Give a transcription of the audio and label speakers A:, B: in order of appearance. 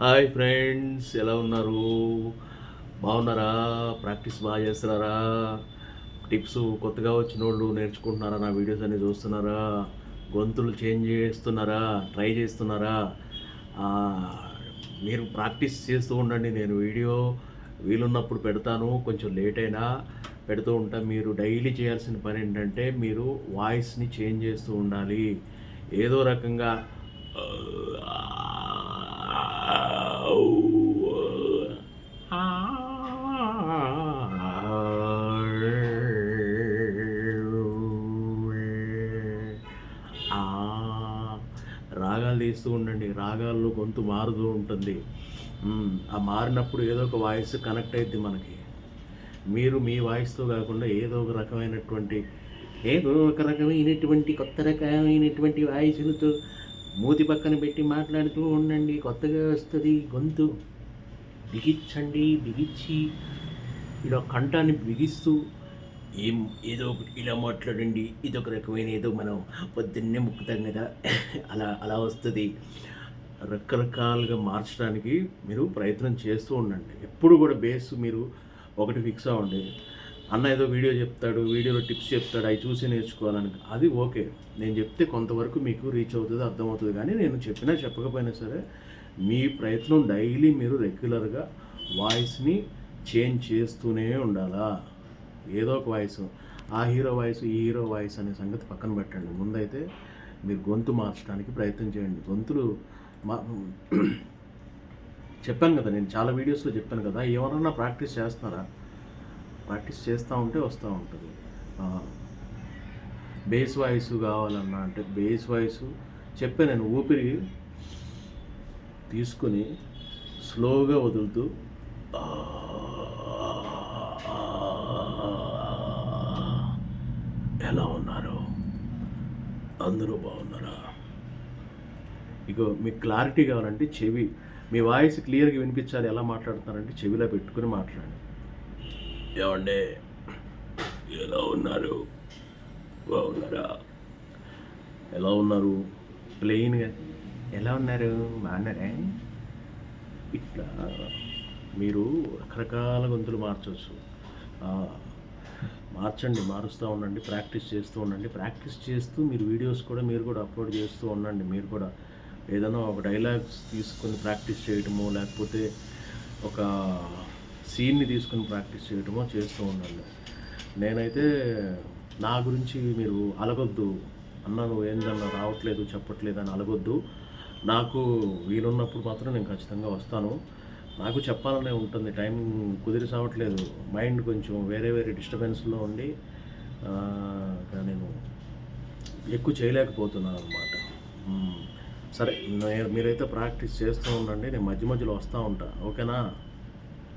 A: Hi friends ఎలా ఉన్నారు? బాగున్నారా? ప్రాక్టీస్ బాగా చేస్తున్నారా? టిప్స్ కొత్తగా వచ్చిన వాళ్ళు నేర్చుకుంటున్నారా? నా వీడియోస్ అన్నీ చూస్తున్నారా? గొంతులు చేంజ్ చేస్తున్నారా? ట్రై చేస్తున్నారా? మీరు ప్రాక్టీస్ చేస్తూ ఉండండి. నేను వీడియో వీలున్నప్పుడు పెడతాను. కొంచెం లేట్ అయినా పెడుతూ ఉంటా. మీరు డైలీ చేయాల్సిన పని ఏంటంటే మీరు వాయిస్ని చేంజ్ చేస్తూ ఉండాలి. ఏదో రకంగా వాయిస్తూ ఉండండి రాగాల్లో గొంతు మారుతూ ఉంటుంది. ఆ మారినప్పుడు ఏదో ఒక వాయిస్ కనెక్ట్ అయింది మనకి. మీరు మీ వాయిస్తో కాకుండా ఏదో ఒక రకమైనటువంటి ఏదో ఒక రకమైనటువంటి కొత్త రకమైనటువంటి వాయిస్లతో మూతి పక్కన పెట్టి మాట్లాడుతూ ఉండండి. కొత్తగా వస్తుంది గొంతు. బిగించండి బిగించి ఇలా కంఠాన్ని బిగిస్తూ ఏం ఏదో ఒకటి ఇలా మాట్లాడండి ఇది ఒక రకమైన ఏదో మనం పొద్దున్నే ముక్కుతాం కదా. అలా అలా వస్తుంది. రకరకాలుగా మార్చడానికి మీరు ప్రయత్నం చేస్తూ ఉండండి. ఎప్పుడు కూడా బేస్ మీరు ఒకటి ఫిక్స్ అవ్వండి అన్న ఏదో వీడియో చెప్తాడు వీడియోలో టిప్స్ చెప్తాడు అవి చూసి నేర్చుకోవాలని. అది ఓకే. నేను చెప్తే కొంతవరకు మీకు రీచ్ అవుతుంది అర్థమవుతుంది కానీ నేను చెప్పినా చెప్పకపోయినా సరే మీ ప్రయత్నం డైలీ మీరు రెగ్యులర్గా వాయిస్ని చేంజ్ చేస్తూనే ఉండాలా? ఏదో ఒక వాయిస్ ఆ హీరో వాయిస్ ఈ హీరో వాయిస్ అనే సంగతి పక్కన పెట్టండి. ముందైతే మీరు గొంతు మార్చడానికి ప్రయత్నం చేయండి. గొంతులు మా చెప్పాను కదా నేను చాలా వీడియోస్లో చెప్పాను కదా ఎవరన్నా ప్రాక్టీస్ చేస్తారా ప్రాక్టీస్ చేస్తూ ఉంటే వస్తూ ఉంటుంది. బేస్ వాయిస్ కావాలన్నా అంటే బేస్ వాయిస్ చెప్పే నేను ఊపిరి తీసుకుని స్లోగా వదులుతూ ఎలా ఉన్నారు? అందరూ బాగున్నారా? ఇగో మీకు క్లారిటీ కావాలంటే చెవి మీ వాయిస్ క్లియర్గా వినిపించాలి ఎలా మాట్లాడుతున్నారంటే చెవిలో పెట్టుకుని మాట్లాడండి. ఏమండే? ఎలా ఉన్నారు? బాగున్నారా? ఎలా ఉన్నారు? ప్లెయిన్గా ఎలా ఉన్నారు? బాగున్నారా? ఇట్లా మీరు రకరకాల గొంతులు మార్చవచ్చు మార్చండి మారుస్తూ ఉండండి ప్రాక్టీస్ చేస్తూ ఉండండి. ప్రాక్టీస్ చేస్తూ మీరు వీడియోస్ కూడా మీరు కూడా అప్లోడ్ చేస్తూ ఉండండి. మీరు కూడా ఏదైనా ఒక డైలాగ్స్ తీసుకొని ప్రాక్టీస్ చేయటమో లేకపోతే ఒక సీన్ని తీసుకొని ప్రాక్టీస్ చేయటమో చేస్తూ ఉండండి. నేనైతే నా గురించి మీరు అలగొద్దు. అన్న నువ్వు ఏందన్నా రావట్లేదు చెప్పట్లేదు అని అలగొద్దు. నాకు వీలున్నప్పుడు మాత్రం నేను ఖచ్చితంగా వస్తాను. నాకు చెప్పాలనే ఉంటుంది. టైం కుదిరి సావట్లేదు. మైండ్ కొంచెం వేరే వేరే డిస్టర్బెన్స్లో ఉండి నేను ఎక్కువ చేయలేకపోతున్నాను అనమాట సరే మీరైతే ప్రాక్టీస్ చేస్తూ ఉండండి. నేను మధ్య మధ్యలో వస్తూ ఉంటా. ఓకేనా?